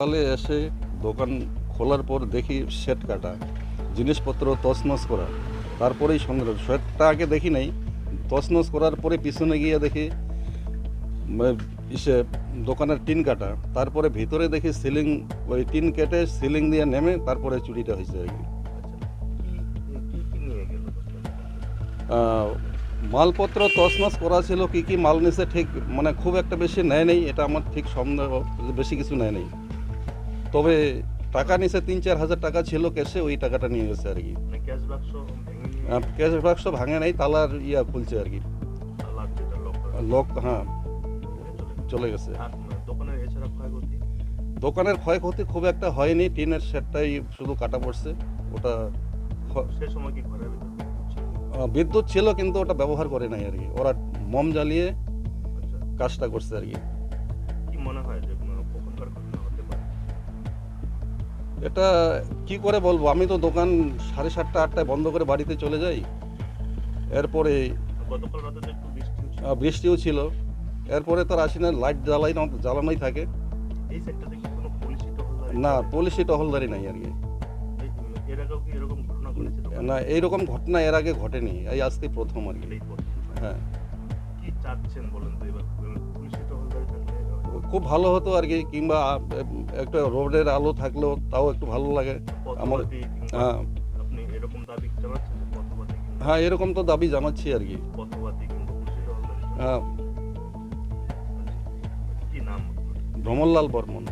সকালে এসে দোকান খোলার পর দেখি সেট কাটা জিনিসপত্র তছনছ করা। তারপরেই সংগ্রহ সেটটা আগে দেখি নাই। তছনছ করার পরে পিছনে গিয়ে দেখি উম, ইসে দোকানের টিন কাটা। তারপরে ভিতরে দেখি সিলিং ওই টিন কেটে সিলিং দিয়ে নেমে তারপরে চুরিটা হয়েছে আর কি। মালপত্র তছনছ করা ছিল কি কি মাল নিছে ঠিক মানে খুব একটা বেশি নেয় নেই। এটা আমার ঠিক সন্দেহ বেশি কিছু নেয় নেই। তবে টাকা নিছে তিন চার হাজার টাকা ছিল ক্যাশে ওই টাকাটা নিয়ে গেছে আর কি। মানে ক্যাশ বাক্স ভেঙে নাই তালার ইয়া খুলছে আর কি। লক হ্যাঁ। চলে গেছে। দোকানের ক্ষয়ক্ষতি? খুব একটা হয়নি টিনের শেডটাই শুধু কাটা পড়ছে ওটা সে সময় কি বিদ্যুৎ ছিল কিন্তু ওটা ব্যবহার করে নাই আর কি। ওরা মম জ্বালিয়ে আচ্ছা। কাজটা করছে আর কি। কি মনে হয় যে এটা কি করে বলব? আমি তো দোকান সাড়ে সাতটা, আটটায় বন্ধ করে বাড়িতে চলে যাই। এরপরে বৃষ্টিও ছিল। এরপরে তো আর আসি না লাইট জ্বালাই জ্বালানোই থাকে। না পুলিশি টহলদারি নাই আর কি? না, এইরকম ঘটনা এর আগে ঘটেনি, এই আজকে প্রথম আর কি। হ্যাঁ। কি চাচ্ছেন বলেন তো এবার? খুব ভালো হতো আর কি কিংবা একটা রোডের আলো থাকলেও তাও একটু ভালো লাগে। আমার- হ্যাঁ। হ্যাঁ এরকম তো দাবি জানাচ্ছি আর কি। হ্যাঁ। ভ্রমণলাল বর্মন।